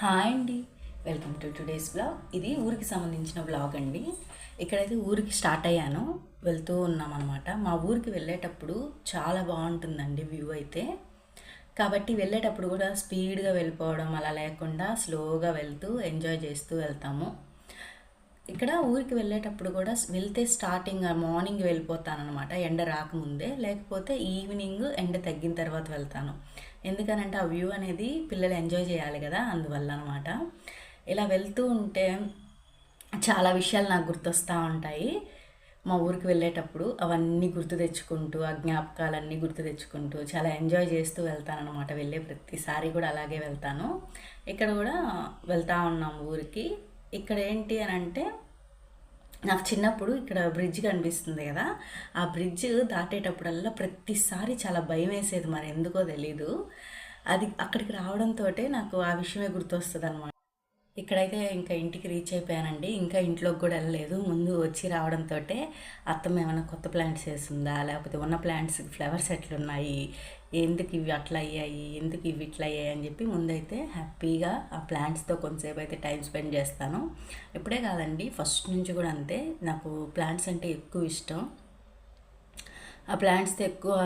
Hi అండి. Welcome to today's blog. ఇది ఊరికి సంబంధించిన బ్లాగ్ అండి. ఇక్కడైతే ఊరికి స్టార్ట్ అయ్యాను. వెళ్తూ ఉన్నాం అనమాట మా ఊరికి వెళ్ళేటప్పుడు చాలా బాగుంటుందండి వ్యూ అయితే. కాబట్టి వెళ్ళేటప్పుడు కూడా స్పీడ్గా వెళ్ళిపోవడం అలా లేకుండా స్లోగా వెళ్తూ ఎంజాయ్ చేస్తూ వెళ్తాము. ఇక్కడ ఊరికి వెళ్ళేటప్పుడు కూడా వెళ్తే స్టార్టింగ్ మార్నింగ్ వెళ్ళిపోతానమాట ఎండ రాకముందే. లేకపోతే ఈవినింగ్ ఎండ తగ్గిన తర్వాత వెళ్తాను. ఎందుకనంటే ఆ వ్యూ అనేది పిల్లలు ఎంజాయ్ చేయాలి కదా అందువల్ల అనమాట ఇలా వెళ్తూ ఉంటే చాలా విషయాలు నాకు గుర్తొస్తూ ఉంటాయి. మా ఊరికి వెళ్ళేటప్పుడు అవన్నీ గుర్తు తెచ్చుకుంటూ ఆ జ్ఞాపకాలన్నీ గుర్తు తెచ్చుకుంటూ చాలా ఎంజాయ్ చేస్తూ వెళ్తానమాట వెళ్ళే ప్రతిసారి కూడా అలాగే వెళ్తాను. ఇక్కడ కూడా వెళ్తూ ఉన్నాం ఊరికి. ఇక్కడ ఏంటి అని అంటే నాకు చిన్నప్పుడు ఇక్కడ బ్రిడ్జ్ కనిపిస్తుంది కదా ఆ బ్రిడ్జ్ దాటేటప్పుడల్లా ప్రతిసారి చాలా భయం వేసేది మరి ఎందుకో తెలీదు. అది అక్కడికి రావడంతో నాకు ఆ విషయమే గుర్తొస్తుంది అనమాట ఇక్కడైతే ఇంకా ఇంటికి రీచ్ అయిపోయానండి. ఇంకా ఇంట్లోకి కూడా వెళ్ళలేదు. ముందు వచ్చి రావడంతో అత్తమ్మ ఏమైనా కొత్త ప్లాంట్స్ వేసిందా లేకపోతే ఉన్న ప్లాంట్స్ ఫ్లవర్స్ ఎట్లున్నాయి? ఎందుకు ఇవి అట్లా అయ్యాయి? ఎందుకు ఇవి ఇట్లా అయ్యాయి? అని చెప్పి ముందైతే హ్యాపీగా ఆ ప్లాంట్స్తో కొంతసేపు అయితే టైం స్పెండ్ చేస్తాను. ఇప్పుడే కాదండి ఫస్ట్ నుంచి కూడా అంతే. నాకు ప్లాంట్స్ అంటే ఎక్కువ ఇష్టం. ఆ ప్లాంట్స్తో ఎక్కువ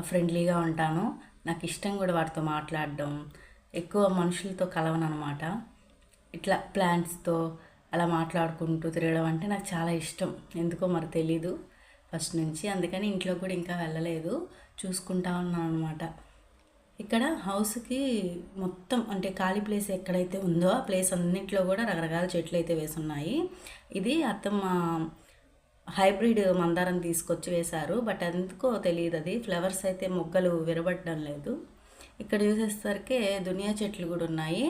ఫ్రెండ్లీగా ఉంటాను. నాకు ఇష్టం కూడా వాటితో మాట్లాడడం. ఎక్కువ మనుషులతో కలవనమాట ఇట్లా ప్లాంట్స్తో అలా మాట్లాడుకుంటూ తిరగడం అంటే నాకు చాలా ఇష్టం. ఎందుకో మరి తెలీదు ఫస్ట్ నుంచి. అందుకని ఇంట్లో కూడా ఇంకా వెళ్ళలేదు. చూసుకుంటా ఉన్నాను అనమాట ఇక్కడ హౌస్కి మొత్తం అంటే ఖాళీ ప్లేస్ ఎక్కడైతే ఉందో ఆ ప్లేస్ అన్నింటిలో కూడా రకరకాల చెట్లు అయితే వేసున్నాయి. ఇది అత్తమ్మ హైబ్రిడ్ మందారం తీసుకొచ్చి వేశారు. బట్ ఎందుకో తెలియదు అది. ఫ్లవర్స్ అయితే మొగ్గలు విరబడడం లేదు. ఇక్కడ చూసేసరికి దునియా చెట్లు కూడా ఉన్నాయి.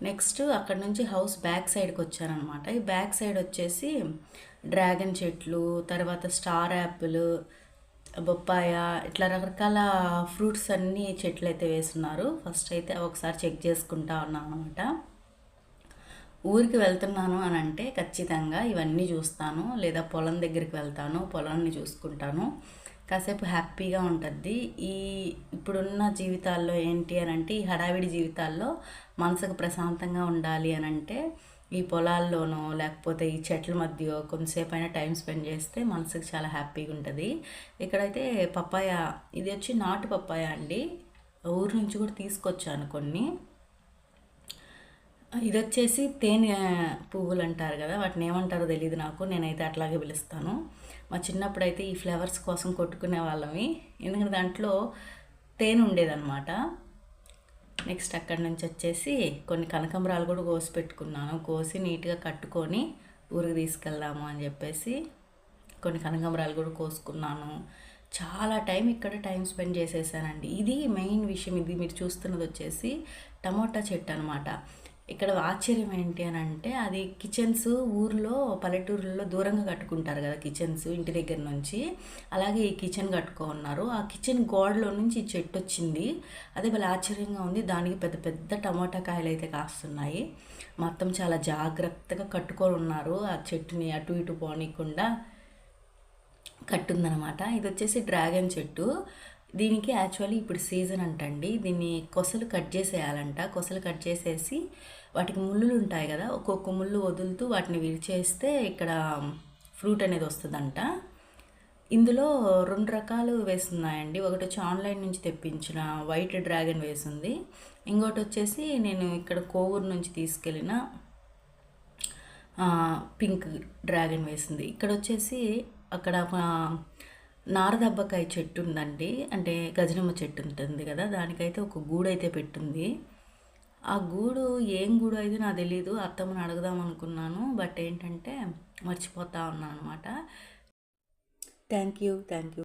నెక్స్ట్ అక్కడ నుంచి హౌస్ బ్యాక్ సైడ్కి వచ్చారనమాట ఈ బ్యాక్ సైడ్ వచ్చేసి డ్రాగన్ చెట్లు తర్వాత స్టార్ యాపిల్ బొప్పాయ ఇట్లా రకరకాల ఫ్రూట్స్ అన్నీ చెట్లు అయితే వేస్తున్నారు ఫస్ట్ అయితే ఒకసారి చెక్ చేసుకుంటా ఉన్నాను అనమాట ఊరికి వెళ్తున్నాను అని అంటే ఖచ్చితంగా ఇవన్నీ చూస్తాను. లేదా పొలం దగ్గరికి వెళ్తాను పొలాన్ని చూసుకుంటాను. కాసేపు హ్యాపీగా ఉంటుంది ఈ ఇప్పుడున్న జీవితాల్లో ఏంటి అని అంటే ఈ హడావిడి జీవితాల్లో మనసుకు ప్రశాంతంగా ఉండాలి అని అంటే ఈ పొలాల్లోనో లేకపోతే ఈ చెట్ల మధ్య కొంతసేపు అయినా టైం స్పెండ్ చేస్తే మనసుకు చాలా హ్యాపీగా ఉంటుంది. ఇక్కడైతే పప్పాయ ఇది వచ్చి నాటు పప్పాయ అండి. ఊరు నుంచి కూడా తీసుకొచ్చాను కొన్ని. ఇది వచ్చేసి తేనె పువ్వులు అంటారు కదా వాటిని ఏమంటారో తెలియదు నాకు నేనైతే అట్లాగే పిలుస్తాను. మా చిన్నప్పుడు అయితే ఈ ఫ్లవర్స్ కోసం కొట్టుకునే వాళ్ళమి. ఎందుకంటే దాంట్లో తేనె ఉండేదన్నమాట. నెక్స్ట్ అక్కడి నుంచి వచ్చేసి కొన్ని కనకంబరాలు కూడా కోసి పెట్టుకున్నాను. కోసి నీట్గా కట్టుకొని ఊరికి తీసుకెళ్దాము అని చెప్పేసి కొన్ని కనకంబరాలు కూడా కోసుకున్నాను. చాలా టైం ఇక్కడ టైం స్పెండ్ చేసేసానండి. ఇది మెయిన్ విషయం. ఇది మీరు చూస్తున్నది వచ్చేసి టమోటా చెట్టు అనమాట ఇక్కడ ఆశ్చర్యం ఏంటి అని అంటే అది కిచెన్స్ ఊర్లో పల్లెటూరులో దూరంగా కట్టుకుంటారు కదా కిచెన్స్ ఇంటి దగ్గర నుంచి. అలాగే ఈ కిచెన్ కట్టుకున్నారు ఆ కిచెన్ గోడలో నుంచి చెట్టు వచ్చింది. అదే భలే ఆశ్చర్యంగా ఉంది. దానికి పెద్ద పెద్ద టమాటా కాయలు అయితే కాస్తున్నాయి. మొత్తం చాలా జాగ్రత్తగా కట్టుకొని ఉన్నారు. ఆ చెట్టుని అటు ఇటు పోనీయకుండా కట్టుందనమాట ఇది వచ్చేసి డ్రాగన్ చెట్టు. దీనికి యాక్చువల్లీ ఇప్పుడు సీజన్ అంటండి. దీన్ని కొసలు కట్ చేసేయాలంట. కొసలు కట్ చేసేసి వాటికి ముళ్ళులు ఉంటాయి కదా ఒక్కొక్క ముళ్ళు వదులుతూ వాటిని విరిచేస్తే ఇక్కడ ఫ్రూట్ అనేది వస్తుందంట. ఇందులో రెండు రకాలు వేస్తున్నాయండి. ఒకటి వచ్చి ఆన్లైన్ నుంచి తెప్పించిన వైట్ డ్రాగన్ వేసింది. ఇంకోటి వచ్చేసి నేను ఇక్కడ కోవూరు నుంచి తీసుకెళ్ళిన పింక్ డ్రాగన్ వేసింది. ఇక్కడ వచ్చేసి అక్కడ నారదబ్బకాయ చెట్టు ఉందండి. అంటే గజనమ్మ చెట్టు ఉంటుంది కదా దానికైతే ఒక గూడు అయితే పెట్టింది. ఆ గూడు ఏం గూడు అయితే నాకు తెలీదు అత్తమ్మని అడుగుదాం అనుకున్నాను బట్ ఏంటంటే మర్చిపోతా ఉన్నాను అనమాట థ్యాంక్ యూ థ్యాంక్ యూ